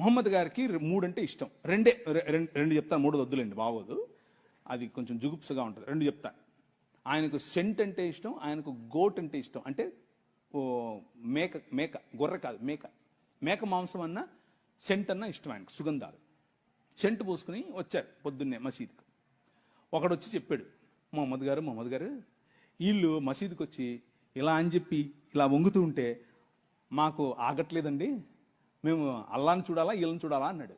మొహమ్మద్ గారికి మూడంటే మూడు అంటే ఇష్టం. రెండే రె- రెండు చెప్తాను మూడు వద్దులేండి బాగోదు. అది కొంచెం జుగుప్సగా ఉంటుంది. రెండు చెప్తాను ఆయనకు సెంట్ అంటే ఇష్టం ఆయనకు గోట్ అంటే ఇష్టం. అంటే ఓ మేక మేక గొర్రె కాదు మేక. మేక మాంసం అన్న సెంట్ అన్న ఇష్టం ఆయనకు సుగంధాలు. సెంట్ పోసుకుని వచ్చారు పొద్దున్నే మసీద్కి. ఒకడు వచ్చి చెప్పాడు మొహమ్మద్ గారు మొహమ్మద్ గారు వీళ్ళు మసీదుకి వచ్చి ఇలా అని చెప్పి ఇలా వంగుతూ ఉంటే మాకు ఆగట్లేదండి. మేము అల్లాని చూడాలా వీళ్ళని చూడాలా అన్నాడు.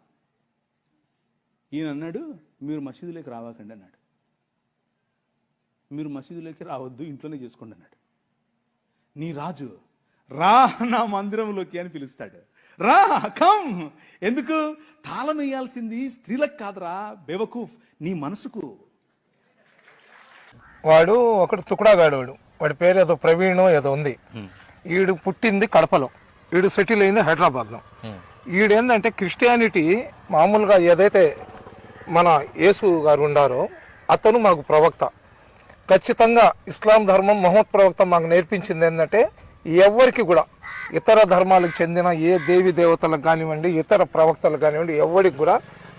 ఈయన అన్నాడు మీరు మసీదులోకి రావాకండి అన్నాడు. మీరు మసీదులోకి రావద్దు ఇంట్లోనే చేసుకోండి అన్నాడు. నీ రాజు రా నా మందిరంలోకి అని పిలుస్తాడు. రా కమ్! ఎందుకు? తాళం వేయాల్సింది స్త్రీలకు కాదురా బేవకూఫ్ నీ మనసుకు. వాడు ఒకడు తుకుడాగాడు వాడు. వాడి పేరు ఏదో ప్రవీణ్ ఏదో ఉంది. ఈడు పుట్టింది కడపలో. వీడు సెటిల్ అయింది హైదరాబాద్లో. వీడేందంటే క్రిస్టియానిటీ మామూలుగా ఏదైతే మన యేసు గారు ఉండారో అతను మాకు ప్రవక్త. ఖచ్చితంగా ఇస్లాం ధర్మం మహమ్మద్ ప్రవక్త మాకు నేర్పించింది ఏంటంటే ఎవరికి కూడా ఇతర ధర్మాలకు చెందిన ఏ దేవి దేవతలకు కానివ్వండి ఇతర ప్రవక్తలకు కానివ్వండి ఎవరికి కూడా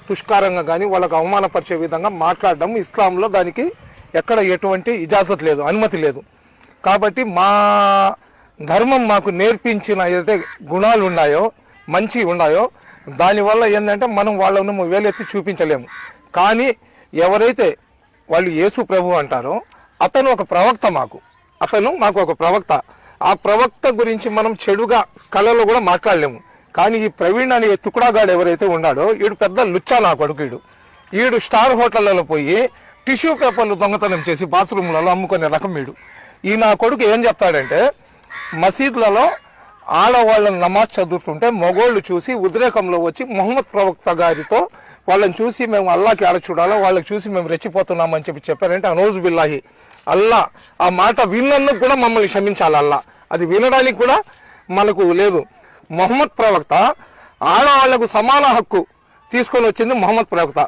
పుష్కారంగా కానీ వాళ్ళకు అవమానపరిచే విధంగా మాట్లాడడం ఇస్లాంలో దానికి ఎక్కడ ఎటువంటి ఇజాజత్ లేదు అనుమతి లేదు. కాబట్టి మా ధర్మం మాకు నేర్పించిన ఏదైతే గుణాలు ఉన్నాయో మంచి ఉన్నాయో దానివల్ల ఏంటంటే మనం వాళ్ళను వేలెత్తి చూపించలేము. కానీ ఎవరైతే వాళ్ళు యేసు ప్రభు అంటారో అతను ఒక ప్రవక్త మాకు. అతను మాకు ఒక ప్రవక్త. ఆ ప్రవక్త గురించి మనం చెడుగా కళలో కూడా మాట్లాడలేము. కానీ ఈ ప్రవీణ్ అనే తుకుడాగాడు ఎవరైతే ఉన్నాడో వీడు పెద్ద లుచ్చా నా కొడుకు వీడు వీడు స్టార్ హోటళ్ళలో పోయి టిష్యూ పేపర్లు దొంగతనం చేసి బాత్రూమ్లలో అమ్ముకునే రకం వీడు ఈ నా కొడుకు ఏం చెప్తాడంటే మసీదులలో ఆడవాళ్ళని నమాజ్ చదువుతుంటే మగోళ్ళు చూసి ఉద్రేకంలో వచ్చి మొహమ్మద్ ప్రవక్త గారితో వాళ్ళని చూసి మేము అల్లాకి ఆడ చూడాలో వాళ్ళకి చూసి మేము రెచ్చిపోతున్నామని చెప్పి చెప్పారంటే అనోజు బిల్లాహి అల్లా ఆ మాట విన్నందుకు కూడా మమ్మల్ని క్షమించాలి అల్లా. అది వినడానికి కూడా మనకు లేదు. మొహమ్మద్ ప్రవక్త ఆడవాళ్ళకు సమాన హక్కు తీసుకొని వచ్చింది మొహమ్మద్ ప్రవక్త.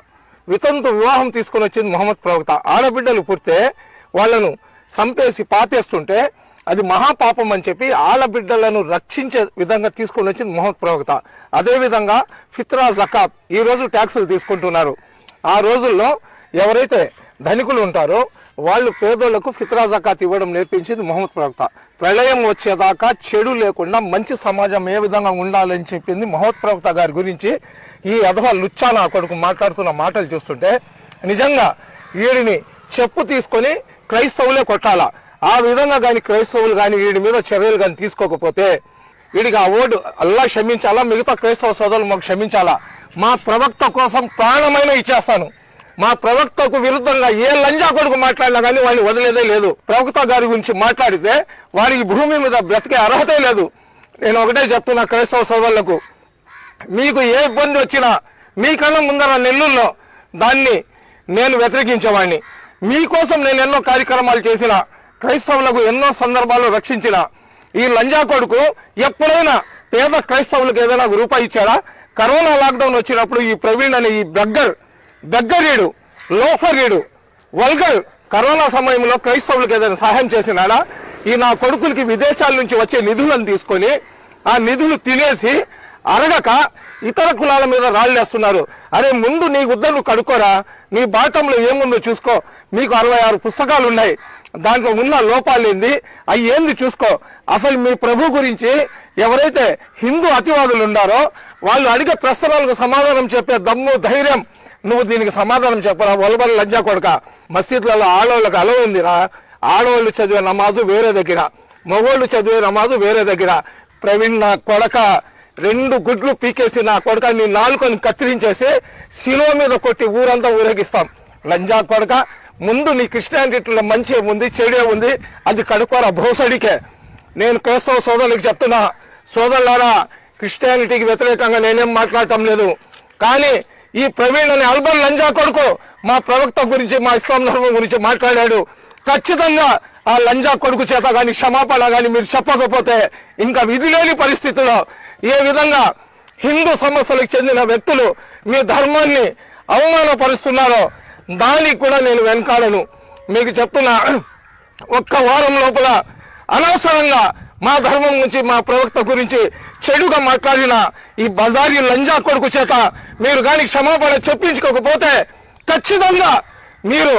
వితంతు వివాహం తీసుకొని వచ్చింది మొహమ్మద్ ప్రవక్త. ఆడబిడ్డలు పుడితే వాళ్ళను సంపేసి పాతేస్తుంటే అది మహాపాపం అని చెప్పి ఆడబిడ్డలను రక్షించే విధంగా తీసుకొని వచ్చింది మొహమ్మద్ ప్రవక్త. అదేవిధంగా ఫిత్రా జకాత్ ఈ రోజు ట్యాక్సులు తీసుకుంటున్నారు. ఆ రోజుల్లో ఎవరైతే ధనికులు ఉంటారో వాళ్ళు పేదోళ్ళకు ఫిత్రా జకాత్ ఇవ్వడం నేర్పించింది మొహమ్మద్ ప్రవక్త. ప్రళయం వచ్చేదాకా చెడు లేకుండా మంచి సమాజం ఏ విధంగా ఉండాలని చెప్పింది మొహమ్మద్ ప్రవక్త గారి గురించి ఈ అధవా లుచ్చా నా కొడుకు మాట్లాడుతున్న మాటలు చూస్తుంటే నిజంగా వీడిని చెప్పు తీసుకొని క్రైస్తవులే కొట్టాలా? ఆ విధంగా కానీ క్రైస్తవులు కానీ వీడి మీద చర్యలు కానీ తీసుకోకపోతే వీడికి ఆ ఓటు అల్లా క్షమించాలా? మిగతా క్రైస్తవ సోదరులు మాకు క్షమించాలా? మా ప్రవక్త కోసం ప్రాణమైన ఇచ్చేస్తాను. మా ప్రవక్తకు విరుద్ధంగా ఏ లంజా కొడుకు మాట్లాడినా కానీ వాడిని వదిలేదే లేదు. ప్రవక్త గారి గురించి మాట్లాడితే వాడికి భూమి మీద బ్రతికే అర్హతే లేదు. నేను ఒకటే చెప్తున్నా క్రైస్తవ సోదరులకు మీకు ఏ ఇబ్బంది వచ్చినా మీకన్నా ముందర నెల్లూరులో దాన్ని నేను వ్యతిరేకించేవాడిని. మీకోసం నేను ఎన్నో కార్యక్రమాలు చేసిన క్రైస్తవులకు ఎన్నో సందర్భాల్లో రక్షించిన ఈ లంజా కొడుకు ఎప్పుడైనా పేద క్రైస్తవులకు ఏదైనా రూపాయి ఇచ్చాడా? కరోనా లాక్డౌన్ వచ్చినప్పుడు ఈ ప్రవీణ్ అనే ఈ బెగ్గర్ బెగ్గరీడు లోఫరీడు వల్గర్ కరోనా సమయంలో క్రైస్తవులకు ఏదైనా సహాయం చేసినాడా? ఈ నా కొడుకులకి విదేశాల నుంచి వచ్చే నిధులను తీసుకొని ఆ నిధులు తినేసి అరగక ఇతర కులాల మీద రాళ్ళేస్తున్నారు అరే ముందు నీ గుద్దలు కడుక్కోరా. నీ బాటంలో ఏముందో చూసుకో. మీకు అరవై ఆరు పుస్తకాలు ఉన్నాయి దాంట్లో ఉన్న లోపాలు ఏంది? అవి ఏంది చూసుకో. అసలు మీ ప్రభు గురించి ఎవరైతే హిందూ అతివాదులు ఉన్నారో వాళ్ళు అడిగే ప్రశ్నలకు సమాధానం చెప్పే దమ్ము ధైర్యం నువ్వు దీనికి సమాధానం చెప్పరా? వలబల లంజా కొడక. మసీదులలో ఆడవాళ్ళకి అలవ ఉందిరా. ఆడవాళ్ళు చదివే నమాజు వేరే దగ్గర. మగవాళ్ళు చదివే నమాజు వేరే దగ్గర. ప్రవీణ్ నా కొడక. రెండు గుడ్లు పీకేసి నా కొడక నీ నాలుకని కత్తిరించేసి శిలో మీద కొట్టి ఊరంతా ఊరేగిస్తాం. లంజా కొడక ముందు నీ క్రిస్టియానిటీలో మంచి ఉంది చెడే ఉంది అది కడుక్కోరా భోసడికే. నేను క్రైస్తవ సోదరులకు చెప్తున్నా సోదరులారా క్రిస్టియానిటీకి వ్యతిరేకంగా నేనేం మాట్లాడటం లేదు. కానీ ఈ ప్రవీణ్ అనే అల్బర్ లంజా కొడుకు మా ప్రవక్త గురించి మా ఇస్లాం ధర్మం గురించి మాట్లాడాడు. ఖచ్చితంగా ఆ లంజా కొడుకు చేత కానీ క్షమాపణ కానీ మీరు చెప్పకపోతే ఇంకా విధి లేని పరిస్థితిలో ఏ విధంగా హిందూ సమస్యలకు చెందిన వ్యక్తులు మీ ధర్మాన్ని అవమానపరుస్తున్నారో దానికి కూడా నేను వెనకాడను. మీకు చెప్తున్నా ఒక్క వారం లోపల అనవసరంగా మా ధర్మం గురించి మా ప్రవక్త గురించి చెడుగా మాట్లాడిన ఈ బజారీ లంజా కొడుకు చేత మీరు కానీ క్షమాపణ చెప్పించుకోకపోతే ఖచ్చితంగా మీరు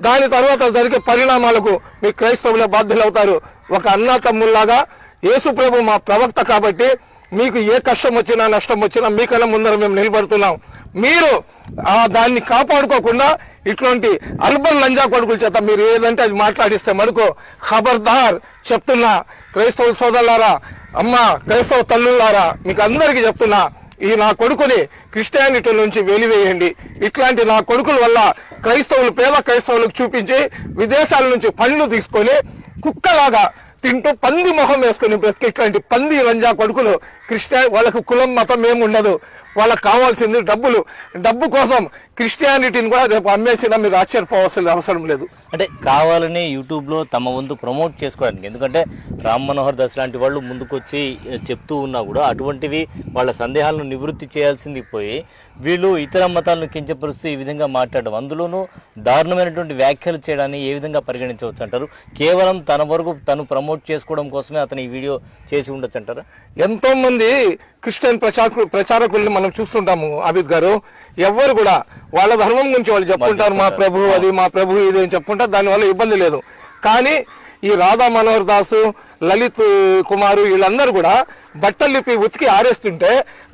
దాని తర్వాత జరిగే పరిణామాలకు మీ క్రైస్తవులే బాధ్యులవుతారు. ఒక అన్న తమ్ముల్లాగా యేసు ప్రభు మా ప్రవక్త కాబట్టి మీకు ఏ కష్టం వచ్చినా నష్టం వచ్చినా మీకన్నా ముందర మేము నిలబడుతున్నాం. మీరు దాన్ని కాపాడుకోకుండా ఇటువంటి అల్బన్ లంజా కొడుకుల చేత మీరు ఏదంటే అది మాట్లాడిస్తే మడుకో ఖబర్దార్ చెప్తున్నా. క్రైస్తవ సోదరులారా అమ్మ క్రైస్తవ తల్లులారా మీకు అందరికీ చెప్తున్నా. ఈ నా కొడుకుని క్రిస్టియానిటీ నుంచి వెలివేయండి. ఇట్లాంటి నా కొడుకుల వల్ల క్రైస్తవులు పేద క్రైస్తవులకు చూపించి విదేశాల నుంచి పనులు తీసుకొని కుక్కలాగా తింటూ పంది మొహం వేసుకుని బ్రతికి ఇట్లాంటి పంది రంజా కొడుకులు క్రిస్టియా వాళ్ళకు కులం మతం ఏమి ఉండదు వాళ్ళకి కావాల్సింది డబ్బులు. డబ్బు కోసం క్రిస్టియానిటీని కూడా రేపు అమ్మేసినా మీరు ఆశ్చర్యపోవాల్సిన అవసరం లేదు. అంటే కావాలని యూట్యూబ్లో తమ వంతు ప్రమోట్ చేసుకోవడానికి. ఎందుకంటే రామ్ మనోహర్ దాస్ లాంటి వాళ్ళు ముందుకొచ్చి చెప్తూ ఉన్నా కూడా అటువంటివి వాళ్ళ సందేహాలను నివృత్తి చేయాల్సింది పోయి వీళ్ళు ఇతర మతాలను కించపరుస్తూ ఈ విధంగా మాట్లాడడం. అందులోనూ దారుణమైనటువంటి వ్యాఖ్యలు చేయడాన్ని ఏ విధంగా పరిగణించవచ్చు అంటారు? కేవలం తన వరకు తను ప్రమోట్ చేసుకోవడం కోసమే అతను ఈ వీడియో చేసి ఉండొచ్చు అంటారా? ఎంతో మంది క్రిస్టియన్ ప్రచారకులు ప్రచారకుల్ని మనం చూస్తుంటాము అబిద్ గారు. ఎవ్వరు కూడా వాళ్ళ ధర్మం గురించి వాళ్ళు చెప్పుకుంటారు మా ప్రభు అది మా ప్రభు ఇది అని చెప్పుకుంటారు దానివల్ల ఇబ్బంది లేదు. కానీ ఈ రాధా మనోహర్ దాసు లలిత్ కుమారు వీళ్ళందరూ కూడా బట్టలు లిపి ఉతికి ఆరేస్తుంటే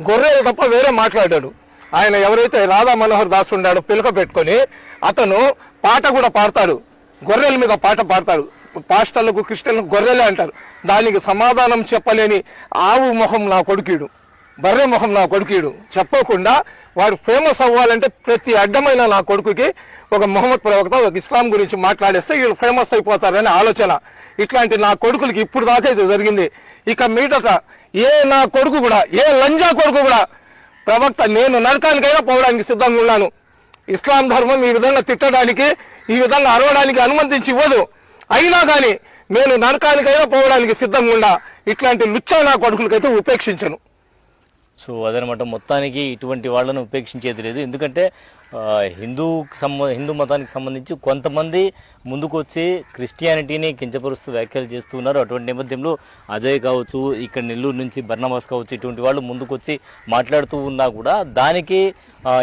గొర్రెలు తప్ప వేరే మాట్లాడాడు. ఆయన ఎవరైతే రాధా మనోహర్ దాస్ ఉన్నాడో పిలక పెట్టుకొని అతను పాట కూడా పాడతాడు. గొర్రెల మీద పాట పాడతాడు. పాస్టర్లకు క్రిస్టియన్లకు గొర్రెలే అంటారు. దానికి సమాధానం చెప్పలేని ఆవు మొహం నా కొడుకీడు. బర్రె మొహం నా కొడుకుడు. చెప్పకుండా వాడు ఫేమస్ అవ్వాలంటే ప్రతి అడ్డమైన నా కొడుకుకి ఒక మొహమ్మద్ ప్రవక్త ఒక ఇస్లాం గురించి మాట్లాడేస్తే వీళ్ళు ఫేమస్ అయిపోతారనే ఆలోచన. ఇట్లాంటి నా కొడుకులకి ఇప్పుడు దాకా ఇది జరిగింది. ఇక మీదట ఏ నా కొడుకు కూడా ఏ లంజా కొడుకు కూడా ప్రవక్త నేను నరకానికైనా పోవడానికి సిద్ధంగా ఉన్నాను. ఇస్లాం ధర్మం ఈ విధంగా తిట్టడానికి ఈ విధంగా అరవడానికి అనుమతించి ఇవ్వదు. అయినా కానీ నేను నరకానికైనా పోవడానికి సిద్ధంగా ఉండా ఇట్లాంటి లుచ్చ నా కొడుకులకైతే ఉపేక్షించను. సో అదనమాట. మొత్తానికి ఇటువంటి వాళ్ళను ఉపేక్షించేది లేదు. ఎందుకంటే హిందూ సంబ హిందూ మతానికి సంబంధించి కొంతమంది ముందుకు వచ్చి క్రిస్టియానిటీని కించపరుస్తూ వ్యాఖ్యలు చేస్తున్నారు. అటువంటి నేపథ్యంలో అజయ్ కావచ్చు ఇక్కడ నెల్లూరు నుంచి బర్ణమాస్ కావచ్చు ఇటువంటి వాళ్ళు ముందుకు వచ్చి మాట్లాడుతూ ఉన్నా కూడా దానికి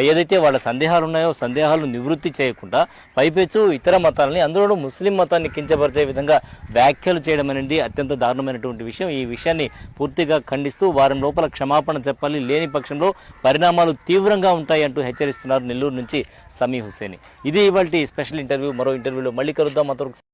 ఏదైతే వాళ్ళ సందేహాలు ఉన్నాయో సందేహాలు నివృత్తి చేయకుండా పైపెచ్చు ఇతర మతాలని అందులో ముస్లిం మతాన్ని కించపరిచే విధంగా వ్యాఖ్యలు చేయడం అనేది అత్యంత దారుణమైనటువంటి విషయం. ఈ విషయాన్ని పూర్తిగా ఖండిస్తూ వారం లోపల క్షమాపణ చెప్పాలి. లేని పక్షంలో పరిణామాలు తీవ్రంగా ఉంటాయి అంటూ హెచ్చరిస్తున్నారు నెల్లూరు నుంచి సమీ హుసేని. ఇది ఇవాళ స్పెషల్ ఇంటర్వ్యూ. మరో ఇంటర్వ్యూలో మళ్ళీ కలుద్దాం. అంతవరకు